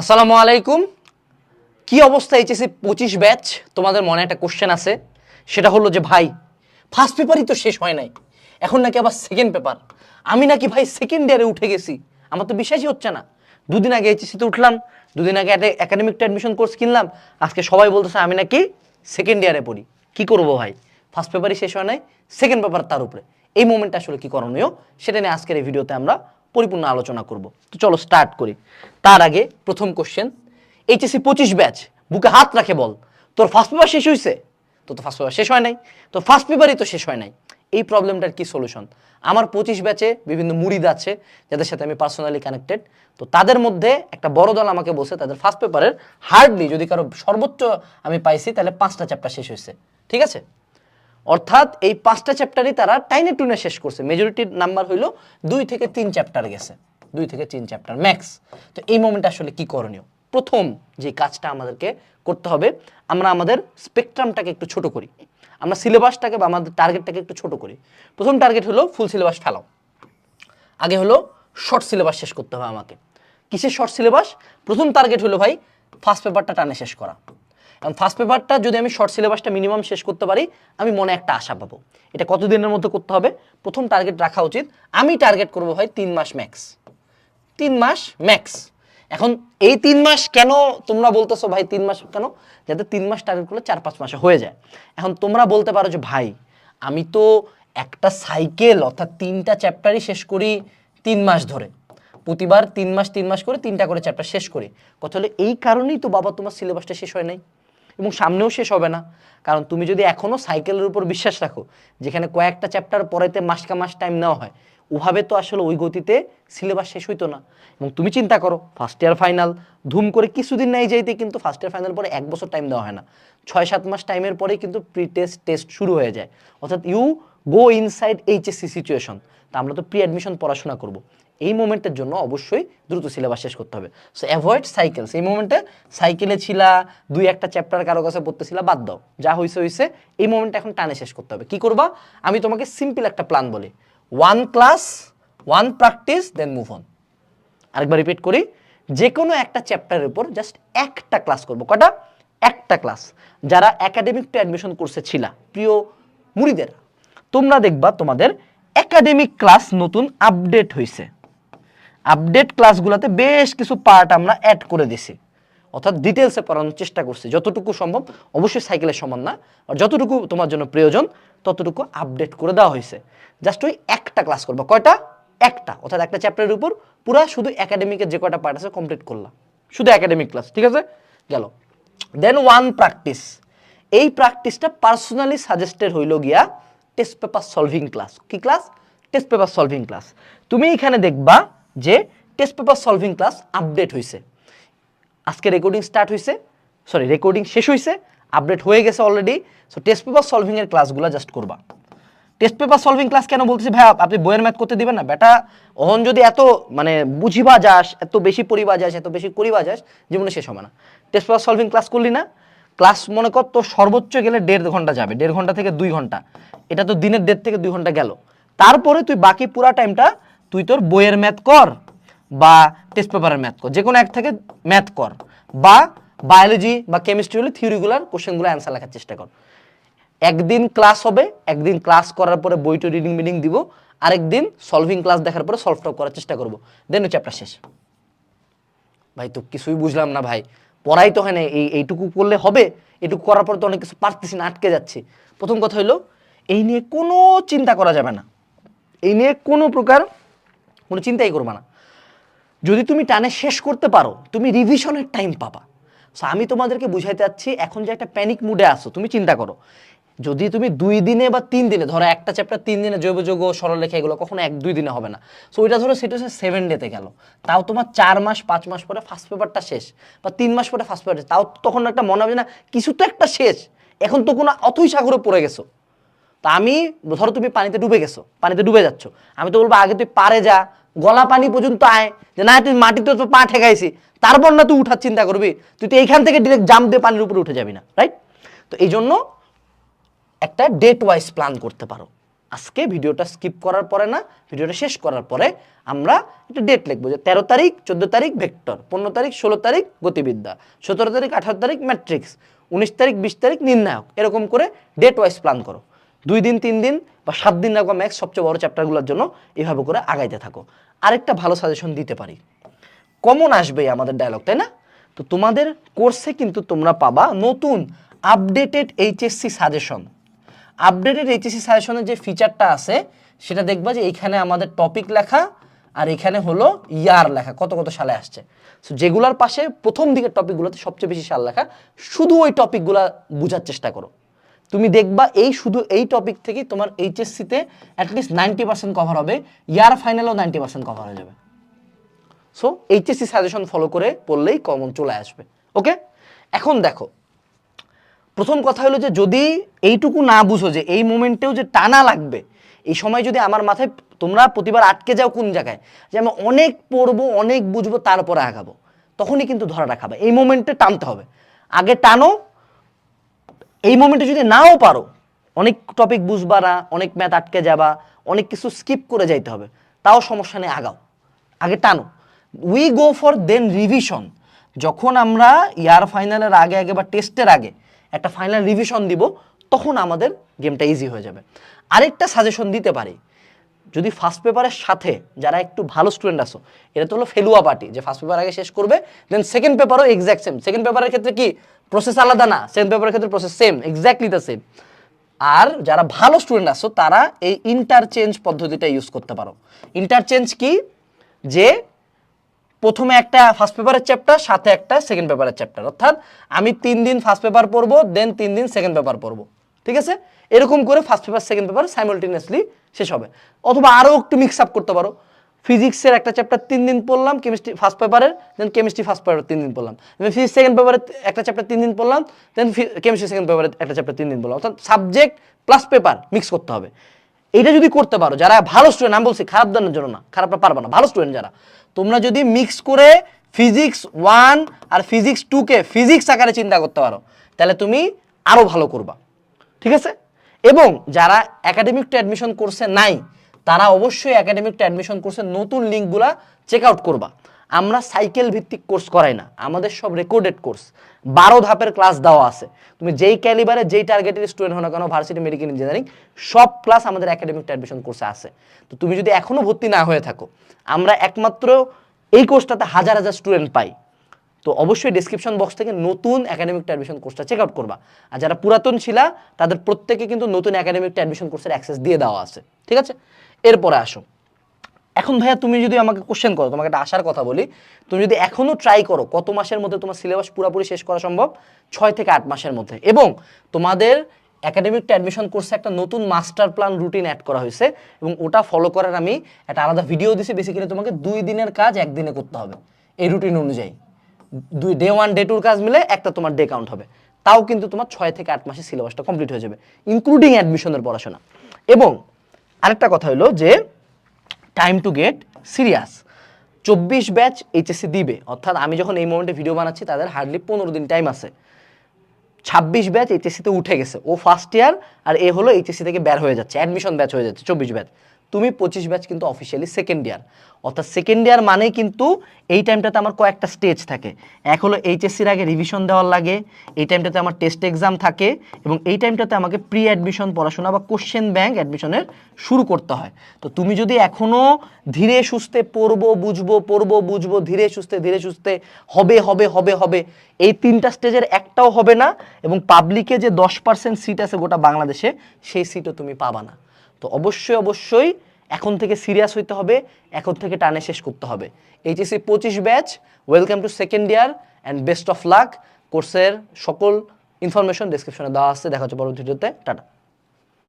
আসসালামু আলাইকুম। কি অবস্থা এইচএসসি পঁচিশ ব্যাচ? তোমাদের মনে একটা কোশ্চেন আছে। সেটা হলো যে, ভাই ফার্স্ট পেপারই তো শেষ হয় নাই। এখন নাকি আবার সেকেন্ড পেপার আমি নাকি ভাই সেকেন্ড ইয়ারে উঠে গেছি। আমার তো বিশ্বাসই হচ্ছে না। দুদিন আগে এইচএসসিতে উঠলাম, দুদিন আগে একটা একাডেমিক অ্যাডমিশন কোর্স কিনলাম। আজকে সবাই বলতেছে, আমি নাকি সেকেন্ড ইয়ারে পড়ি। কি করব ভাই? ফার্স্ট পেপারই শেষ হয় নাই সেকেন্ড পেপার তার উপরে। এই মোমেন্টটা আসলে কি করণীয়? সেটা নিয়ে আজকের এই ভিডিওতে আমরা পরিপূর্ণ আলোচনা করব। তো চলো স্টার্ট করি। তার আগে প্রথম কোশ্চেন এইচএসসি পঁচিশ ব্যাচ বুকে হাত রাখে বল, তোর ফার্স্ট পেপার শেষ হয়েছে তো তো ফার্স্ট পেপার শেষ হয় নাই। তো ফার্স্ট পেপারই তো শেষ হয় নাই। এই প্রবলেমটার কি সলিউশন আমার পঁচিশ ব্যাচে বিভিন্ন মুরিদ আছে, যাদের সাথে আমি পার্সোনালি কানেক্টেড তো তাদের মধ্যে একটা বড় দল আমাকে বসে তাদের ফার্স্ট পেপারের হার্ডলি যদি কারও সর্বোচ্চ আমি পাইছি, তাহলে পাঁচটা চ্যাপ্টার শেষ হয়েছে ঠিক আছে? অর্থাৎ এই পাঁচটা চ্যাপ্টারই তারা টাইনে টুনে শেষ করছে। মেজরিটির নাম্বার হইল দুই থেকে তিন চ্যাপ্টার গেছে। দুই থেকে তিন চ্যাপ্টার ম্যাক্স তো এই মোমেন্টে আসলে কি করণীয়? প্রথম যে কাজটা আমাদেরকে করতে হবে, আমরা আমাদের স্পেকট্রামটাকে একটু ছোট করি। আমরা সিলেবাসটাকে বা আমাদের টার্গেটটাকে একটু ছোট করি। প্রথম টার্গেট হলো ফুল সিলেবাস ফেলাও। আগে হলো শর্ট সিলেবাস শেষ করতে হবে আমাকে। কিসের শর্ট সিলেবাস প্রথম টার্গেট হলো ভাই ফার্স্ট পেপারটা টানে শেষ করা। এবং ফার্স্ট পেপারটা যদি আমি শর্ট সিলেবাসটা মিনিমাম শেষ করতে পারি, আমি মনে একটা আশা পাবো। এটা কতদিনের মধ্যে করতে হবে? প্রথম টার্গেট রাখা উচিত। আমি টার্গেট করব ভাই তিন মাস ম্যাক্স তিন মাস ম্যাক্স এখন এই তিন মাস কেন তোমরা বলতেছো ভাই তিন মাস কেন? যাতে তিন মাস টার্গেট করলে চার পাঁচ মাসে হয়ে যায়। এখন তোমরা বলতে পারো যে ভাই, আমি তো একটা সাইকেল অর্থাৎ তিনটা চ্যাপ্টারই শেষ করি তিন মাস ধরে। প্রতিবার তিন মাস তিন মাস করে তিনটা করে চ্যাপ্টার শেষ করি। কথা হলো এই কারণেই তো বাবা তোমার সিলেবাসটা শেষ হয় নাই। এবং সামনেও শেষ হবে না। কারণ তুমি যদি এখনও সাইকেলের উপর বিশ্বাস রাখো, যেখানে কয়েকটা চ্যাপ্টার পড়াইতে মাসকা মাস টাইম নেওয়া হয়, ওভাবে তো আসলে ওই গতিতে সিলেবাস শেষ হইতো না। এবং তুমি চিন্তা করো ফার্স্ট ইয়ার ফাইনাল ধুম করে কিছুদিন নাই যাইতে কিন্তু ফার্স্ট ইয়ার ফাইনাল পরে এক বছর টাইম দেওয়া হয় না। ছয় সাত মাস টাইমের পরেই কিন্তু প্রি টেস্ট টেস্ট শুরু হয়ে যায়। অর্থাৎ you go inside HSC situation তা আমরা তো প্রি অ্যাডমিশন পড়াশোনা করব। এই মোমেন্টের জন্য অবশ্যই দ্রুত সিলেবাস শেষ করতে হবে। সো অ্যাভয়েড সাইকেলস এই মোমেন্টে সাইকেলে ছিলা, দুই একটা চ্যাপ্টার কারও কাছে পড়তেছিলা বাদ দাও। যা হয়েছে হয়েছে এই মোমেন্টে এখন টানে শেষ করতে হবে। কি করবা? আমি তোমাকে সিম্পল একটা প্ল্যান বলি। One class one practice then move on আরেকবার রিপিট করি। যে কোনো একটা চ্যাপ্টারের উপর জাস্ট একটা ক্লাস করব। কটা একটা ক্লাস যারা একাডেমিক টু অ্যাডমিশন কোর্সে ছিলা, প্রিয় মুড়িদের, তোমরা দেখবা তোমাদের একাডেমিক ক্লাস নতুন আপডেট হয়েছে আপডেট ক্লাসগুলোতে বেশ কিছু পার্ট আমরা অ্যাড করে দিছি। অর্থাৎ ডিটেলসে পড়ানোর চেষ্টা করছি। যতটুকু সম্ভব, অবশ্যই সাইকেলের সমান না, আর যতটুকু তোমার জন্য প্রয়োজন, ততটুকু আপডেট করে দেওয়া হয়েছে। জাস্ট ওই একটা ক্লাস করবা। কয়টা? একটা। অর্থাৎ একটা চ্যাপ্টারের উপর পুরা শুধু একাডেমিকের যে কয়টা পার্ট আছে কমপ্লিট করলাম। শুধু একাডেমিক ক্লাস ঠিক আছে? গেল। দেন ওয়ান প্র্যাকটিস এই প্র্যাকটিসটা পার্সোনালি সাজেস্টেড হইল গিয়া টেস্ট পেপার সলভিং ক্লাস কি class test paper solving class তুমি এখানে দেখবা যে test paper solving class update হয়েছে আজকে রেকর্ডিং স্টার্ট হয়েছে সরি রেকর্ডিং শেষ হয়েছে আপডেট হয়ে গেছে already so test paper solving এর ক্লাসগুলো জাস্ট করবা। টেস্ট পেপার সলভিং ক্লাস কেন বলতেছি, ভাই আপনি বইয়ের ম্যাথ করতে দিবেন না, বেটা। ওহন যদি এত মানে বুঝিবা যাস, এত বেশি পড়িবা যাস, এত বেশি করিবা যাস, জীবনে শেষ হবে না। টেস্ট পেপার সলভিং ক্লাস করলি না ক্লাস মনে কর তো সর্বোচ্চ গেলে দেড় ঘণ্টা যাবে, দেড় ঘণ্টা থেকে দুই ঘণ্টা। এটা তো দিনের দেড় থেকে দুই ঘণ্টা গেল। তারপরে তুই বাকি পুরা টাইমটা তুই তোর বইয়ের ম্যাথ কর বা টেস্ট পেপারের ম্যাথ কর যে কোনো এক থেকে ম্যাথ কর বা বায়োলজি বা কেমিস্ট্রি হলে থিওরিগুলার কোশ্চেনগুলো অ্যান্সার লেখার চেষ্টা কর। একদিন ক্লাস হবে, একদিন ক্লাস করার পরে বইটা রিডিং মিডিং দিব, আরেকদিন সলভিং ক্লাস দেখার পরে সলভ টপ করার চেষ্টা করব। দেন চ্যাপ্টার শেষ। ভাই, তো কিছুই বুঝলাম না ভাই। পড়াই তো হয় না, এই, এইটুকু করলে হবে, এটুকু করার পর তো অনেক কিছু পারতেছি না, আটকে যাচ্ছে। প্রথম কথা হলো, এই নিয়ে কোনো চিন্তা করা যাবে না। এই নিয়ে কোনো প্রকার কোনো চিন্তাই করবে না। যদি তুমি টানে শেষ করতে পারো, তুমি রিভিশনের টাইম পাবা। সো আমি তোমাদেরকে বুঝাইতে চাচ্ছি এখন যে একটা প্যানিক মুডে আসো তুমি চিন্তা করো। যদি তুমি দুই দিনে বা তিন দিনে, ধরো একটা চ্যাপ্টার তিন দিনে জৈব, যৌগ সরলরেখা এগুলো কখনো এক, দুই দিনে হবে না। সো ওইটা ধরো সেটা হচ্ছে সেভেন ডেতে গেল। তাও তোমার চার মাস, পাঁচ মাস পরে ফার্স্ট পেপারটা শেষ, বা তিন মাস পরে ফার্স্ট পেপার তাও তখন একটা মনে হবে না, কিছু তো একটা শেষ, এখন তো কোনো অথই সাগরে পড়ে গেছো। তা আমি, ধরো তুমি পানিতে ডুবে গেছো, পানিতে ডুবে যাচ্ছ। আমি তো বলব, আগে তুই পারে যা গলা পানি পর্যন্ত আয়, যে না, তুই মাটিতে তো পা ঠেকাইছি, তারপর না তুই উঠার চিন্তা করবি, তুই তো এইখান থেকে ডিরেক্ট জাম্প দিয়ে পানির উপরে উঠে যাবি না রাইট তো এই জন্য একটা ডেট ওয়াইজ প্ল্যান করতে পারো। আজকে ভিডিওটা স্কিপ করার পরে না, ভিডিওটা শেষ করার পরে আমরা একটা ডেট লিখব যে তেরো তারিখ, চোদ্দ তারিখ ভেক্টর পনেরো তারিখ, ষোলো তারিখ, গতিবিদ্যা, সতেরো তারিখ, আঠারো তারিখ ম্যাট্রিক্স উনিশ তারিখ, বিশ তারিখ, নির্ণায়ক, এরকম করে ডেট ওয়াইজ প্ল্যান করো। দুই দিন, তিন দিন বা সাত দিন রাখো ম্যাক্স সবচেয়ে বড় চ্যাপ্টারগুলোর জন্য এভাবে করে আগাইতে থাকো। আরেকটা ভালো সাজেশন দিতে পারি। কমন আসবে আমাদের ডায়লগ তাই না? তো তোমাদের কোর্সে কিন্তু তোমরা পাবা নতুন updated HSC suggestion updated HSC সাজেশনের যে ফিচারটা আছে, সেটা দেখবা যে এইখানে আমাদের টপিক লেখা আর এখানে হলো ইয়ার লেখা, কত কত সালে আসছে। সো যেগুলোর পাশে প্রথম দিকের টপিকগুলোতে সবচেয়ে বেশি সাল লেখা, শুধু ওই টপিকগুলো বোঝার চেষ্টা করো। তুমি দেখবা এই শুধু এই টপিক থেকেই তোমার এইচএসসিতে at least ninety percent cover হবে, ইয়ার ফাইনালও নাইনটি পার্সেন্ট কভার হয়ে যাবে। সো এইচএসসি সাজেশন ফলো করে পড়লেই কমন চলে আসবে ওকে এখন দেখো, প্রথম কথা হলো যে যদি এইটুকু না বুঝো যে এই মোমেন্টেও যে টানা লাগবে, এই সময় যদি আমার মাথায় তোমরা প্রতিবার আটকে যাও কোন জায়গায়, যে আমি অনেক পড়ব, অনেক বুঝব, তারপরে আগাবো, তখনই কিন্তু ধরাটা খাবে। এই মোমেন্টে টানতে হবে। আগে টানো এই মোমেন্টে যদি নাও পারো, অনেক টপিক বুঝবা না অনেক ম্যাথ আটকে যাবা, অনেক কিছু স্কিপ করে যাইতে হবে, তাও সমস্যা নেই, আগাও। আগে টানো। We go for then revision যখন আমরা ইয়ার ফাইনালের আগে আগে বা টেস্টের আগে একটা ফাইনাল রিভিশন দিব, তখন আমাদের গেমটা ইজি হয়ে যাবে। আরেকটা সাজেশন দিতে পারি। যদি ফার্স্ট পেপারের সাথে যারা একটু ভালো স্টুডেন্ট আসো এটা তো হলো ফেলুয়া পার্টি, যে ফার্স্ট পেপার আগে শেষ করবে দেন সেকেন্ড পেপারও এক্স্যাক্ট সেম সেকেন্ড পেপারের ক্ষেত্রে কি? প্রসেস আলাদা না সেকেন্ড পেপারের ক্ষেত্রে process same exactly the same আর যারা ভালো স্টুডেন্ট আসো তারা এই ইন্টারচেঞ্জ পদ্ধতিটা ইউজ করতে পারো। ইন্টারচেঞ্জ কি? যে প্রথমে একটা ফার্স্ট পেপারের চ্যাপ্টার সাথে একটা সেকেন্ড পেপারের চ্যাপ্টার অর্থাৎ আমি তিন দিন ফার্স্ট পেপার পড়ব দেন তিন দিন সেকেন্ড পেপার পড়ব। ঠিক আছে? এরকম করে first paper second paper simultaneously শেষ হবে। অথবা আরও একটু মিক্স আপ করতে পারো। ফিজিক্সের একটা চ্যাপ্টার তিন দিন পড়লাম কেমিস্ট্রি ফার্স্ট পেপারের দেন কেমিস্ট্রি ফার্স্ট পেপার তিন দিন পড়লাম। ফিজিক্স সেকেন্ড পেপারে একটা চ্যাপ্টার তিন দিন পড়লাম দেন কেমিস্ট্রি সেকেন্ড পেপারে একটা চ্যাপ্টার তিন দিন পড়লাম। অর্থাৎ সাবজেক্ট প্লাস পেপার মিক্স করতে হবে। এইটা যদি করতে পারো, যারা ভালো স্টুডেন্ট আমি বলছি খারাপ দানের জন্য না খারাপটা পারবে না, ভালো স্টুডেন্ট যারা, তোমরা যদি মিক্স করে ফিজিক্স ওয়ান আর ফিজিক্স টুকে ফিজিক্স আকারে চিন্তা করতে পারো, তাহলে তুমি আরও ভালো করবা। ঠিক আছে? এবং যারা একাডেমিক টু অ্যাডমিশন কোর্সে নাই, তারা অবশ্যই একাডেমিক টু অ্যাডমিশন কোর্সের নতুন লিঙ্কগুলা চেক আউট করবা। আমরা সাইকেল ভিত্তিক কোর্স করাই না, আমাদের সব রেকর্ডেড কোর্স বারো ধাপের ক্লাস দেওয়া আছে। তুমি যেই ক্যালিবারে যেই টার্গেটের স্টুডেন্ট হো না কেন ভার্সিটি মেডিকেল ইঞ্জিনিয়ারিং সব ক্লাস আমাদের একাডেমিক অ্যাডমিশন কোর্সে আছে। তো তুমি যদি এখনও ভর্তি না হয়ে থাকো, আমরা একমাত্র এই কোর্সটাতে হাজার হাজার স্টুডেন্ট পাই। তো অবশ্যই ডিসক্রিপশন বক্স থেকে নতুন একাডেমিক অ্যাডমিশন কোর্সটা চেক আউট করবা। আর যারা পুরাতন ছিলা তাদের প্রত্যেকে কিন্তু নতুন একাডেমিক অ্যাডমিশন কোর্সের অ্যাক্সেস দিয়ে দেওয়া আছে। ঠিক আছে? এরপরে আসো। এখন ভাইয়া তুমি যদি আমাকে কোশ্চেন করো, তোমাকে একটা আসার কথা বলি, তুমি যদি এখনও ট্রাই করো কত মাসের মধ্যে তোমার সিলেবাস পুরোপুরি শেষ করা সম্ভব? ছয় থেকে আট মাসের মধ্যে। এবং তোমাদের একাডেমিক অ্যাডমিশন কোর্সে একটা নতুন মাস্টার প্ল্যান রুটিন অ্যাড করা হয়েছে এবং ওটা ফলো করার আমি একটা আলাদা ভিডিও দিছি। বেসিক্যালি তোমাকে দুই দিনের কাজ একদিনে করতে হবে। এই রুটিন অনুযায়ী। দুই ডে ওয়ান ডে টুর কাজ মিলে একটা তোমার ডে কাউন্ট হবে। তাও কিন্তু তোমার ছয় থেকে আট মাসে সিলেবাসটা কমপ্লিট হয়ে যাবে ইনক্লুডিং অ্যাডমিশনের পড়াশোনা। এবং আরেকটা কথা হলো যে টাইম টু গেট সিরিয়াস চব্বিশ ব্যাচ এইচএসসি দিবে, অর্থাৎ আমি যখন এই মোমেন্টে ভিডিও বানাচ্ছি, তাদের হার্ডলি পনেরো দিন টাইম আছে। ছাব্বিশ ব্যাচ এইচএসসিতে উঠে গেছে। ও ফার্স্ট ইয়ার আর এ হলো এইচএসসি থেকে বের হয়ে যাচ্ছে অ্যাডমিশন ব্যাচ হয়ে যাচ্ছে, চব্বিশ ব্যাচ তুমি পঁচিশ ব্যাচ কিন্তু অফিসিয়ালি সেকেন্ড ইয়ার অর্থাৎ সেকেন্ড ইয়ার মানেই কিন্তু এই টাইমটাতে আমার কয়েকটা স্টেজ থাকে। এক হলো এইচএসসির আগে রিভিশন দেওয়ার লাগে, এই টাইমটাতে আমার টেস্ট এক্সাম থাকে এবং এই টাইমটাতে আমাকে প্রি অ্যাডমিশন পড়াশোনা বা কোশ্চেন ব্যাংক অ্যাডমিশনের শুরু করতে হয়। তো তুমি যদি এখনও ধীরে সুস্থে পড়ব, বুঝব পড়ব, বুঝব, ধীরে সুস্থে ধীরে সুস্থে, হবে হবে হবে হবে, এই তিনটা স্টেজের একটাও হবে না এবং পাবলিকে যে দশ পার্সেন্ট সিট আছে গোটা বাংলাদেশে, সেই সিটও তুমি পাবা না। তো অবশ্যই অবশ্যই এখন থেকে সিরিয়াস হইতে হবে, এখন থেকে টানে শেষ করতে হবে। এইচএসসি পঁচিশ batch welcome to second year and best of luck কোর্সের সকল ইনফরমেশন ডিসক্রিপশনে দেওয়া আছে দেখা হচ্ছে পরবর্তী টাটা।